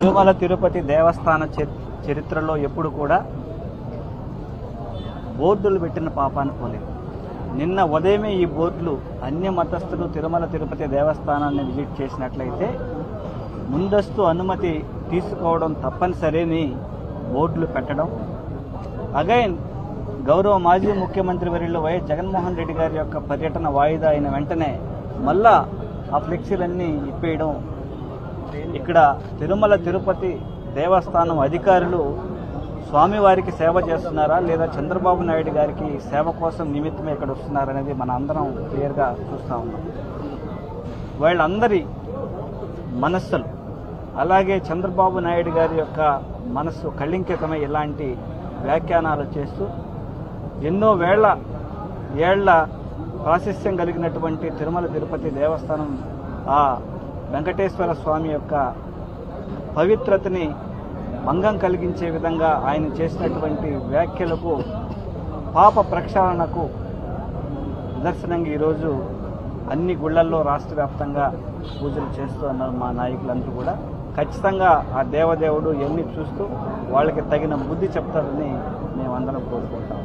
తిరుమల తిరుపతి దేవస్థాన చరి- చరిత్రలో ఎప్పుడు కూడా బోర్డులు పెట్టిన పాపాన్ని పోలేదు. నిన్న ఉదయమే ఈ బోర్డులు అన్య మతస్థులు తిరుమల తిరుపతి దేవస్థానాన్ని విజిట్ చేసినట్లయితే ముందస్తు అనుమతి తీసుకోవడం తప్పనిసరిని బోర్డులు పెట్టడం. అగైన్ గౌరవ మాజీ ముఖ్యమంత్రి వర్యులు వైఎస్ జగన్మోహన్ రెడ్డి గారి యొక్క పర్యటన వాయిదా అయిన వెంటనే మళ్ళా ఆ ఫ్లెక్సీలన్నీ ఇప్పేయడం ఇక్కడ తిరుమల తిరుపతి దేవస్థానం అధికారులు స్వామివారికి సేవ చేస్తున్నారా లేదా చంద్రబాబు నాయుడు గారికి సేవ కోసం నిమిత్తమే ఇక్కడ వస్తున్నారనేది మన అందరం క్లియర్గా చూస్తూ ఉన్నాం. వాళ్ళందరి మనస్సులు అలాగే చంద్రబాబు నాయుడు గారి యొక్క మనస్సు కళింకితమై ఇలాంటి వ్యాఖ్యానాలు చేస్తూ ఎన్నో వేళ్ళ ఏళ్ళ ప్రాశస్యం కలిగినటువంటి తిరుమల తిరుపతి దేవస్థానం ఆ వెంకటేశ్వర స్వామి యొక్క పవిత్రతని భంగం కలిగించే విధంగా ఆయన చేసినటువంటి వ్యాఖ్యలకు పాప ప్రక్షాళనకు నిదర్శనంగా ఈరోజు అన్ని గుళ్ళల్లో రాష్ట్ర వ్యాప్తంగా పూజలు చేస్తూ ఉన్నారు మా నాయకులందరూ కూడా. ఖచ్చితంగా ఆ దేవదేవుడు ఎన్ని చూస్తూ వాళ్ళకి తగిన బుద్ధి చెప్తారని మేమందరం కోరుకుంటాం.